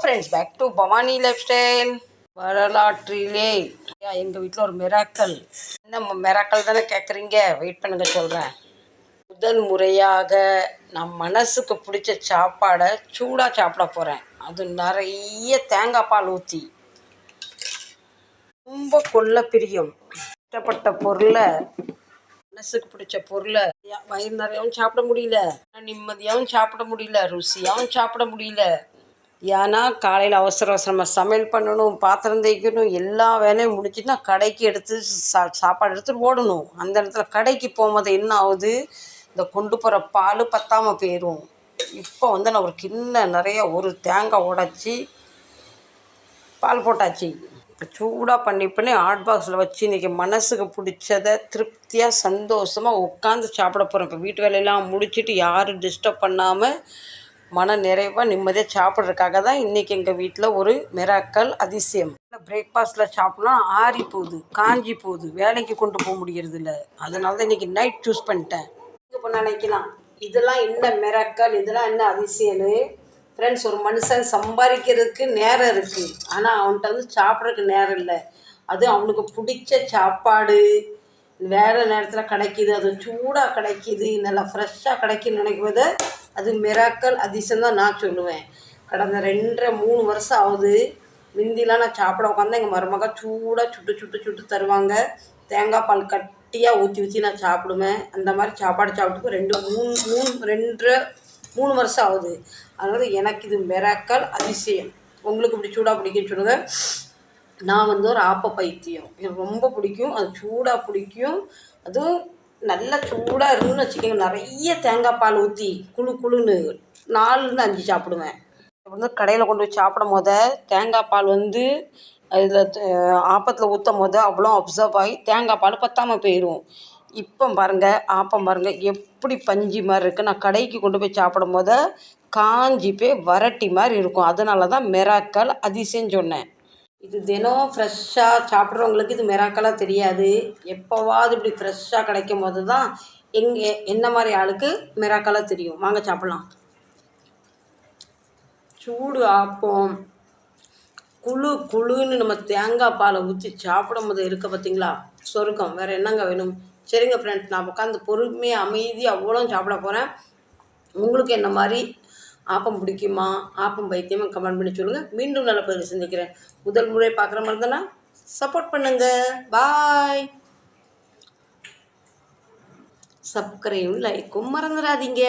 Friends back to Bhavani life style வரலாற்றிலே எங்கள் வீட்டில் ஒரு மிராக்கல் என்ன மிராக்கல் தானே கேட்குறீங்க வெயிட் பண்ணுங்க சொல்கிறேன் முதல் முறையாக நம் மனசுக்கு பிடிச்ச சாப்பாடை சூடாக சாப்பிட போகிறேன் அது நிறைய தேங்காய் பால் ஊற்றி ரொம்ப கொள்ள பிரியம். இஷ்டப்பட்ட பொருளை மனசுக்கு பிடிச்ச பொருளை வயிறு நிறையாவும் சாப்பிட முடியல. நிம்மதியாகவும் சாப்பிட முடியல. ருசியாகவும் சாப்பிட முடியல. ஏன்னா காலையில் அவசர அவசரமாக சமையல் பண்ணணும் பாத்திரம் தேய்க்கணும் எல்லா வேலையும் முடிச்சுட்டு நான் கடைக்கு எடுத்து சா சாப்பாடு எடுத்துட்டு ஓடணும். அந்த இடத்துல கடைக்கு போகும்போது என்ன ஆகுது? இந்த கொண்டு போகிற பால் பத்தாமல் போயிடும் இப்போ வந்து நான் ஒரு கிண்ணம் நிறைய ஒரு தேங்காய் உடச்சி பால் போட்டாச்சு. சூடாக பண்ணி பண்ணி ஹாட் பாக்ஸில் வச்சு இன்றைக்கி மனசுக்கு பிடிச்சத திருப்தியாக சந்தோஷமாக உட்காந்து சாப்பிட போகிறோம் இப்போ வீட்டு வேலையெல்லாம் முடிச்சுட்டு யாரும் டிஸ்டர்ப் பண்ணாமல் மன நிறைவாக நிம்மதியாக சாப்பிட்றதுக்காக தான் இன்றைக்கி எங்கள் வீட்டில் ஒரு மிராக்கல் அதிசயம். பிரேக்ஃபாஸ்ட்டில் சாப்பிட்லாம் ஆறி போகுது காஞ்சி போகுது வேலைக்கு கொண்டு போக முடியறது இல்லை. அதனால தான் இன்றைக்கி நைட் சூஸ் பண்ணிட்டேன். இப்போ நினைக்கலாம் இதெல்லாம் என்ன மிராக்கல்? இதெல்லாம் என்ன அதிசயம்னு ஃப்ரெண்ட்ஸ் ஒரு மனுஷன் சம்பாதிக்கிறதுக்கு நேரம் இருக்குது ஆனால் அவன்கிட்ட வந்து சாப்பிட்றதுக்கு நேரம் இல்லை. அது அவனுக்கு பிடிச்ச சாப்பாடு. வேறு நேரத்தில் கிடைக்கிது அது சூடாக கிடைக்கிது நல்லா ஃப்ரெஷ்ஷாக கிடைக்குன்னு நினைக்கும்போது அது மிராக்கல் அதிசயம் தான் நான் சொல்லுவேன். கடந்த ரெண்டரை மூணு வருஷம் ஆகுது. முந்திலாம் நான் சாப்பிட உட்காந்து எங்கள் மருமக சூடாக சுட்டு சுட்டு சுட்டு தருவாங்க. தேங்காய் பால் கட்டியாக ஊற்றி ஊற்றி நான் சாப்பிடுவேன். அந்த மாதிரி சாப்பாடு சாப்பிட்டு ரெண்டு மூணு மூணு ரெண்டரை மூணு வருஷம் ஆகுது. அதனால் எனக்கு இது மிராக்கல் அதிசயம். உங்களுக்கு இப்படி சூடாக பிடிக்குன்னு சொல்லுங்கள் நான் வந்து ஒரு ஆப்ப பைத்தியம். எனக்கு ரொம்ப பிடிக்கும். அது சூடாக பிடிக்கும். அதுவும் நல்லா சூடாக இருக்கும்னு வச்சுக்கோங்க. நிறைய தேங்காய் பால் ஊற்றி குழு குழுன்னு நாலுலேருந்து அஞ்சு சாப்பிடுவேன். வந்து கடையில் கொண்டு போய் சாப்பிடும் போத தேங்காய் பால் வந்து அதில் ஆப்பத்தில் ஊற்றும் போது அவ்வளோ அப்சர்வ் ஆகி தேங்காய் பால் பத்தாமல் போயிடும் இப்போ பாருங்கள் ஆப்பம் பாருங்கள் எப்படி பஞ்சு மாதிரி இருக்குது நான் கடைக்கு கொண்டு போய் சாப்பிடும் போது காஞ்சி போய் வரட்டி மாதிரி இருக்கும். அதனால தான் மிராக்கல் அதிசயம் சொன்னேன். இது தினம் ஃப்ரெஷ்ஷாக சாப்பிட்றவங்களுக்கு இது மிராக்கலாக தெரியாது. எப்போவாவது இப்படி ஃப்ரெஷ்ஷாக கிடைக்கும் போது தான் எங்கே என்ன மாதிரி ஆளுக்கு மிராக்கலாக தெரியும். வாங்க சாப்பிட்லாம். சூடு ஆப்பம். குழு குழுன்னு நம்ம தேங்காய் பாலை ஊற்றி சாப்பிடும் போது இருக்க பார்த்தீங்களா சொருக்கம். வேறு என்னங்க வேணும்? சரிங்க ஃப்ரெண்ட்ஸ் நான் உட்காந்து பொறுமையாக அமைதியாக அவ்வளோ சாப்பிட போகிறேன் உங்களுக்கு என்ன மாதிரி ஆப்பம் பிடிக்குமா? ஆப்பம் பைத்தியமாக கமெண்ட் பண்ணி சொல்லுங்கள் மீண்டும் நல்ல பதிவு சந்திக்கிறேன். முதல் முறை பார்க்குற மாதிரி தானே சப்போர்ட் பண்ணுங்க. பாய் சப்ஸ்கிரைபும் லைக்கும் மறந்துடாதீங்க.